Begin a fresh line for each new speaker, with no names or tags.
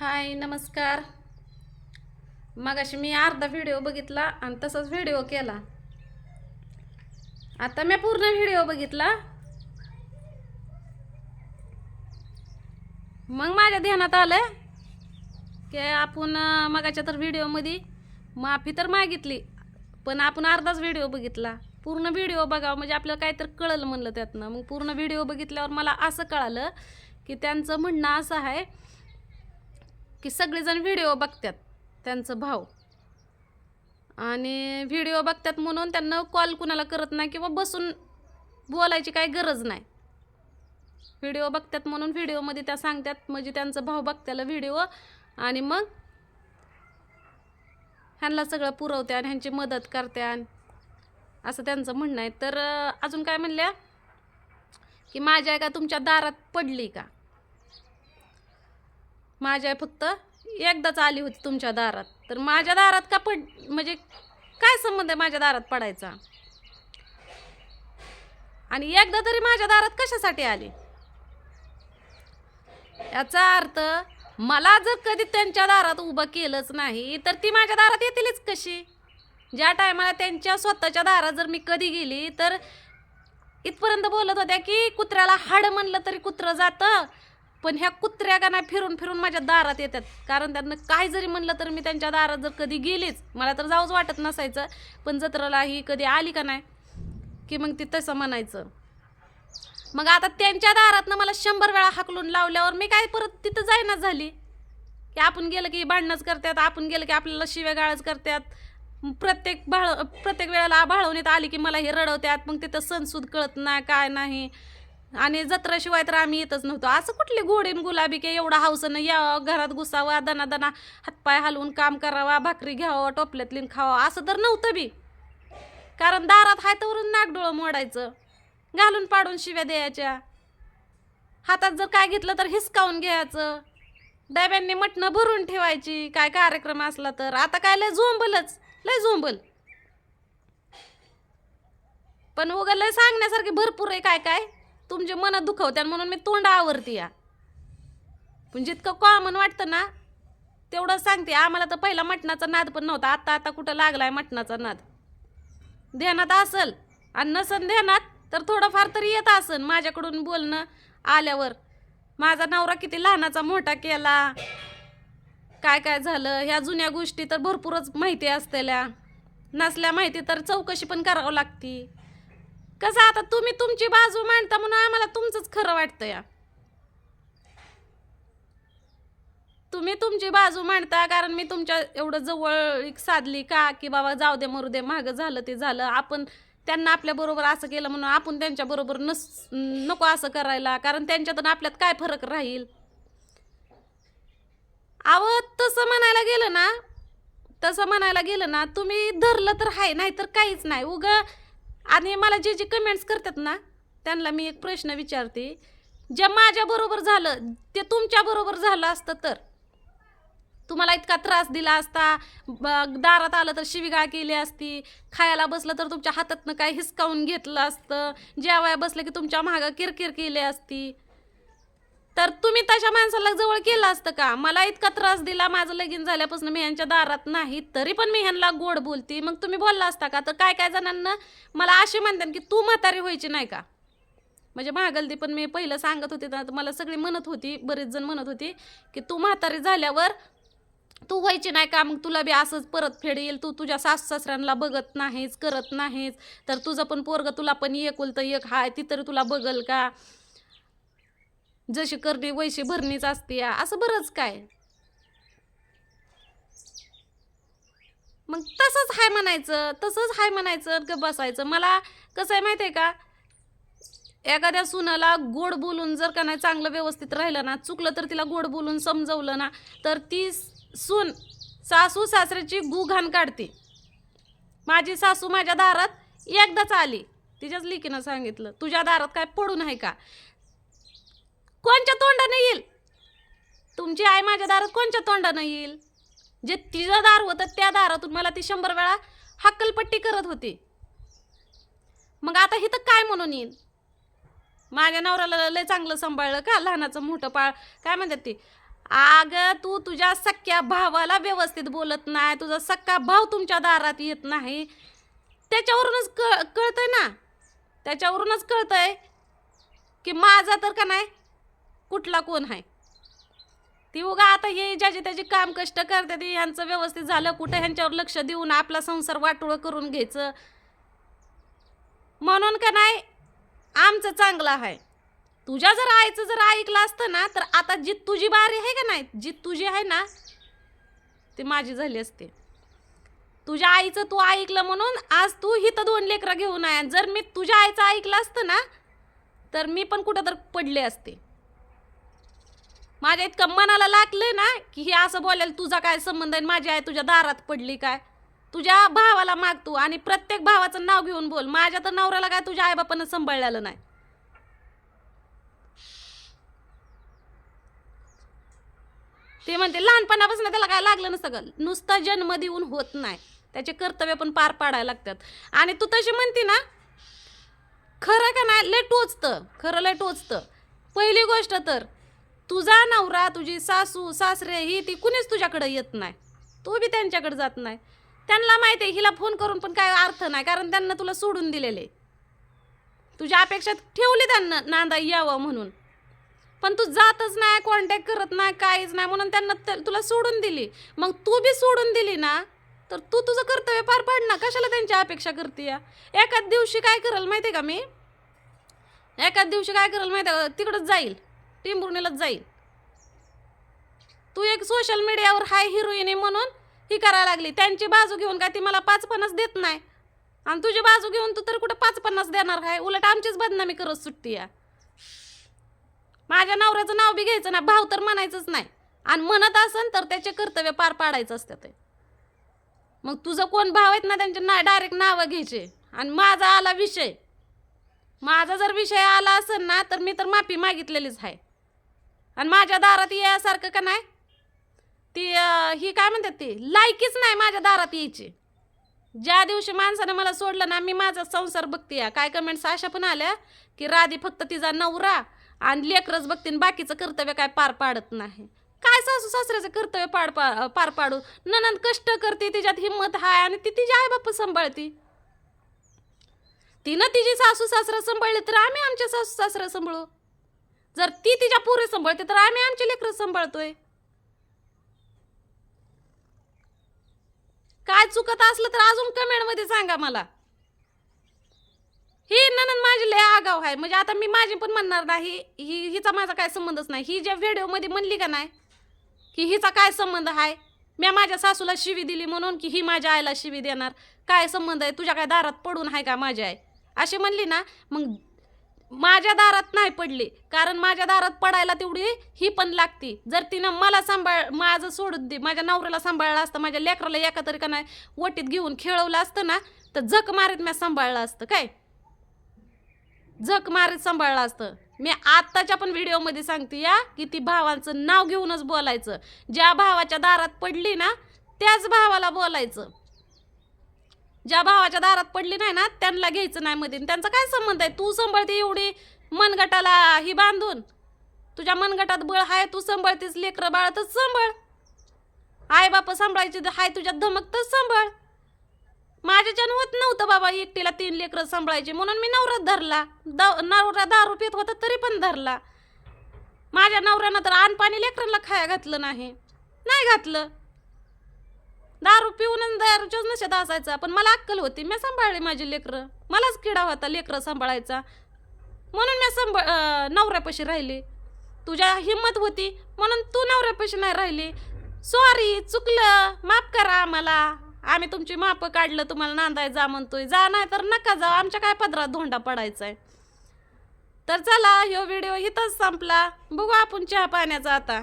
हाय नमस्कार. मगाशी मी अर्धा व्हिडिओ बघितला आणि तसाच व्हिडिओ केला. आता मी पूर्ण व्हिडिओ बघितला. मग माझ्या ध्यानात आलं की आपण मगाच्या तर व्हिडिओमध्ये माफी तर मागितली पण आपण अर्धाच व्हिडिओ बघितला. पूर्ण व्हिडिओ बघावं म्हणजे आपल्याला काहीतरी कळलं म्हणलं त्यातनं. मग पूर्ण व्हिडिओ बघितल्यावर मला असं कळालं की त्यांचं म्हणणं असं आहे की सगळेजण व्हिडिओ बघतात त्यांचं भाव. आणि व्हिडिओ बघतात म्हणून त्यांना कॉल कुणाला करत नाही किंवा बसून बोलायची काही गरज नाही. व्हिडिओ बघतात म्हणून व्हिडिओमध्ये त्या सांगतात म्हणजे त्यांचं भाव बघत्याला व्हिडिओ आणि मग ह्यांना सगळं पुरवते आणि ह्यांची मदत करते असं त्यांचं म्हणणं आहे. तर अजून काय म्हणल्या? की माझ्या आहे का तुमच्या दारात पडली का? माझ्या फक्त एकदाच आली होती तुमच्या दारात. तर माझ्या दारात का पड म्हणजे काय संबंध आहे माझ्या दारात पडायचा? आणि एकदा तरी माझ्या दारात कशासाठी आली? याचा अर्थ मला जर कधी त्यांच्या दारात उभं केलंच नाही तर ती माझ्या दारात येतीलच कशी? ज्या टायमाला त्यांच्या स्वतःच्या दारात जर मी कधी गेली तर इथपर्यंत बोलत होत्या की कुत्र्याला हाड म्हणलं तरी कुत्रं जातं पण ह्या कुत्र्या गाना फिरून फिरून माझ्या दारात येतात. कारण त्यांना काय जरी म्हणलं तर मी त्यांच्या दारात जर कधी गेलीच मला तर जाऊच वाटत नसायचं. पण जत्राला ही कधी आली का नाही की मग ती तसं म्हणायचं. मग आता त्यांच्या दारातनं मला शंभर वेळा हाकलून लावल्यावर मी काय परत तिथं जायना झाली. की आपण गेलं की भांडणंच करतात आपण गेलं की आपल्याला शिव्या गाळच करतात. प्रत्येक भाळ प्रत्येक वेळेला भाळवण्यात आली की मला हे रडवतात मग तिथं सणसूद कळत नाही काय नाही. आणि जत्राशिवाय तर आम्ही येतच नव्हतो. असं कुठली गोडीन गुलाबी की एवढा हौसनं या घरात घुसावा दना दना हातपाय हलवून काम करावा भाकरी घ्यावं टोपल्यातलीन खावा असं तर नव्हतं बी. कारण दारात हातावरून नागडोळं मोडायचं. घालून पाडून शिव्या द्यायच्या. हातात जर काय घेतलं तर हिसकावून घ्यायचं. डब्यांनी मटणं भरून ठेवायची. काय कार्यक्रम असला तर. आता काय लय झोंबलच. लय झोंबल. पण उगा लय सांगण्यासारखे भरपूर आहे काय काय. तुमचे मनात दुखवत्या म्हणून मी तोंड आवरते या. पण जितकं कॉमन वाटतं ना तेवढं सांगते. आम्हाला तर पहिला मटणाचा नाद पण नव्हता. आता आता कुठं लागलाय मटणाचा नाद? ध्यानात असल आणि नसन ध्यानात तर थोडंफार तरी येत असन. माझ्याकडून बोलणं आल्यावर. माझा नवरा किती लहानाचा मोठा केला. काय काय झालं? ह्या जुन्या गोष्टी तर भरपूरच माहिती असतेल्या. नसल्या माहिती तर चौकशी पण करावं लागती. कसं आता तुम्ही तुमची बाजू मांडता म्हणून आम्हाला तुमचंच खरं वाटतं या. तुम्ही तुमची बाजू मांडता कारण मी तुमच्या एवढं जवळ एक साधली का की बाबा जाऊ दे मरू दे मागं झालं ते झालं. आपण त्यांना आपल्या बरोबर असं केलं म्हणून आपण त्यांच्या बरोबर नस नको असं करायला कारण त्यांच्यातून आपल्यात काय फरक राहील? अव तसं म्हणायला गेलं ना तसं म्हणायला गेलं ना तुम्ही धरलं तर आहे नाही तर काहीच नाही. उगं आणि मला जे जे कमेंट्स करतात ना त्यांना मी एक प्रश्न विचारते. जे माझ्या बरोबर झालं ते तुमच्या बरोबर झालं असतं तर? तुम्हाला इतका त्रास दिला असता ब- दारात आलं तर शिविगाळ केली असती खायला बसलं तर तुमच्या हातातनं काय हिसकावून घेतलं असतं जेवाय बसलं की तुमच्या मागं किरकिर केली असती. तर तुम्ही तशा माणसाला जवळ केलं असतं का? मला इतका त्रास दिला माझं लगीन झाल्यापासून मी यांच्या दारात नाही तरी पण मी ह्यांना गोड बोलते. मग तुम्ही बोलला असता का? तर काय काय जणांना मला असे म्हणतात की तू म्हातारी व्हायची नाही का? म्हणजे महागलदी पण मी पहिलं सांगत होते तर मला सगळी म्हणत होती बरेच जण म्हणत होती की तू म्हातारी झाल्यावर तू व्हायची नाही का? मग तुला बी असंच परत फेड येईल. तू तुझ्या सासू सासऱ्यांना बघत नाहीस करत नाहीस. तर तुझं पण पोरग तुला पण एक उलतं एक हाय ती तरी तुला बघल का? जशी करणी वैशी भरणीच असते असं बरंच काय? मग तसंच हाय म्हणायचं तसंच हाय म्हणायचं ग बसायचं. मला कसं आहे माहिती आहे का? एखाद्या सुनाला गोड बोलून जर का नाही चांगलं व्यवस्थित राहिलं ना चुकलं तर तिला गोड बोलून समजवलं ना तर ती सून सासू सासऱ्याची गुघाण काढते. माझी सासू माझ्या दारात एकदाच आली. तिच्याच लिकीनं सांगितलं तुझ्या दारात काय पडून आहे का? कोणच्या तोंडानं येईल? तुमची आई माझ्या दारात कोणच्या तोंडानं येईल? जे तिचं दार होतं त्या दारातून मला ती शंभर वेळा हक्कलपट्टी करत होती. मग आता इथं काय म्हणून येईल? माझ्या नवऱ्याला लय चांगलं सांभाळलं का? लहानाचं मोठं पाळ काय म्हणतात ते? अगं तू तुझ्या सख्या भावाला व्यवस्थित बोलत नाही. तुझा सख्खा भाव तुमच्या दारात येत नाही. त्याच्यावरूनच कळ कळतंय ना? त्याच्यावरूनच कळतंय की माझा तर का नाही? कुठला कोण आहे? ती उगा आता हे ज्याचे त्याचे काम कष्ट करते ती यांचं व्यवस्थित झालं कुठं ह्यांच्यावर लक्ष देऊन आपला संसार वाटोळं करून घ्यायचं? म्हणून का नाही आमचं चांगलं आहे. तुझ्या जर आईचं जर ऐकलं असतं ना तर आता जी तुझी बारी आहे का नाही? जी तुझी आहे ना ती माझी झाली असते. तुझ्या आईचं तू ऐकलं म्हणून आज तू हिथं दोन लेकरं घेऊन आहे जर मी तुझ्या आईचं ऐकलं असतं ना तर मी पण कुठं तर पडले असते. माझ्या इतकं मनाला लागलं ना की हे असं बोलायला तुझा काय संबंध आहे? माझी आई तुझ्या दारात पडली काय? तुझ्या भावाला मागतो आणि प्रत्येक भावाचं नाव घेऊन बोल. माझ्या तर नवऱ्याला काय तुझ्या आईबापानं सांभाळलेलं नाही? ते म्हणते लहानपणापासून त्याला काय लागलं ना सगळं नुसतं जन्म देऊन होत नाही. त्याचे कर्तव्य पण पार पाडायला लागतात. आणि तू तशी म्हणते ना खरं का नाही? लय टोचतं. खरं लय टोचतं. पहिली गोष्ट तर तुझा नवरा तुझी सासू सासरे ही ती कुणीच तुझ्याकडे येत नाही. तू बी त्यांच्याकडे जात नाही. त्यांना माहिती आहे हिला फोन करून पण काय अर्थ नाही कारण त्यांना तुला सोडून दिलेले तुझ्या अपेक्षा ठेवली त्यांना नांदा यावं म्हणून. पण तू जातच नाही कॉन्टॅक्ट करत नाही काहीच नाही म्हणून त्यांना तुला सोडून दिली. मग तू बी सोडून दिली ना तर तू तुझं कर्तव्य पार पाड ना कशाला त्यांची अपेक्षा करते एकाच दिवशी काय करेल माहिती का मी? एकाच दिवशी काय करेल माहिती का? तिकडंच जाईल. टिंबुर्णीलाच जाईल. तू एक सोशल मीडियावर हाय हिरोईन आहे म्हणून ही करायला लागली. त्यांची बाजू घेऊन काय ती मला पाच पन्नास देत नाही? आणि तुझी बाजू घेऊन तू तर कुठं पाच पन्नास देणार काय उलट आमचीच बदनामी करत सुटती या माझ्या नवऱ्याचं नाव बी घ्यायचं ना भाव तर म्हणायचंच नाही. आणि म्हणत असन तर त्याचे कर्तव्य पार पाडायचं असतं ते. मग तुझं कोण भाव आहेत ना त्यांचे ना डायरेक्ट नावं घ्यायचे. आणि माझा आला विषय. माझा जर विषय आला असेल ना तर मी तर माफी मागितलेलीच आहे. आणि माझ्या दारात यासारखं का नाही? ती ही काय म्हणतात ती? लायकीच नाही माझ्या दारात यायची. ज्या दिवशी माणसानं मला सोडलं ना मी माझा संसार बघते काय कमेंट्स अशा पण आल्या की राधी फक्त तिचा नवरा आणि लेकरच बघते आणि बाकीचं कर्तव्य काय पार पाडत नाही. काय सासू सासऱ्याचं कर्तव्य पाड पा पार पाडू? ननंद कष्ट करते तिच्यात हिंमत आहे आणि ती तिची आई बाप सांभाळते. तिनं तिची सासू सासरा सांभाळले तर आम्ही आमच्या सासू सासरा सांभाळू. जर ती तिच्या पुरे सांभाळते तर आम्ही आमचे लेकरं सांभाळतोय. काय चुकत असलं तर अजून कमेंटमध्ये सांगा मला. ही ननंद माझी लय आगाव आहे. म्हणजे आता मी माझी पण म्हणणार नाही ही हिचा माझा काय संबंधच नाही. ही ज्या व्हिडिओमध्ये म्हणली का नाही की हिचा काय संबंध आहे? मी माझ्या सासूला शिवी दिली म्हणून की ही माझ्या आईला शिवी देणार. काय संबंध आहे? तुझ्या काय दारात पडून आहे का माझी आई? अशी म्हणली ना मग माझ्या दारात नाही पडली. कारण माझ्या दारात पडायला तेवढी ही पण लागती. जर तिनं मला सांभाळ माझं सोडून दे माझ्या नवऱ्याला सांभाळलं असतं माझ्या लेकराला एका तरी का नाही वटीत घेऊन खेळवलं असतं ना तर झक मारीत मी सांभाळलं असतं काय? झक मारीत सांभाळलं असतं. मी आत्ताच्या पण व्हिडिओमध्ये सांगते या की ती भावांचं नाव घेऊनच बोलायचं. ज्या भावाच्या दारात पडली ना त्याच भावाला बोलायचं. ज्या भावाच्या दारात पडली नाही ना त्यांना घ्यायचं नाही मध्ये त्यांचा काय संबंध आहे? तू सांभाळते एवढी मनगटाला ही बांधून? तुझ्या मनगटात बळ आहे तू सांभाळतेस लेकरं बाळतच सांभाळ. आई बाप सांभाळायची हाय तुझ्यात धमक तर सांभाळ. माझ्याच्यानं होत नव्हतं बाबा एकटीला तीन लेकरं सांभाळायची. म्हणून मी नवरात धरला. द नवरा दारू पित होता तरी पण धरला. माझ्या नवऱ्यानं तर आणपाणी लेकरांना खाया घातलं नाही. नाही घातलं. दारू पिऊन दारूच्याच नशेत असायचा. पण मला अक्कल होती. मी सांभाळली माझी लेकरं. मलाच किडा होता लेकरं सांभाळायचा. म्हणून मी सांभाळ नवऱ्यापाशी राहिली. तुझ्या हिंमत होती म्हणून तू नवऱ्यापाशी नाही राहिली. सॉरी चुकलं. माफ करा आम्हाला. आम्ही तुमची माप काढलं तुम्हाला नांदाय जा म्हणतोय. जा नाही तर नका जाऊ. आमच्या काय पदरात धोंडा पडायचा आहे तर चला ह्यो व्हिडिओ इथंच संपला. बघू आपण चहा पाण्याचा आता.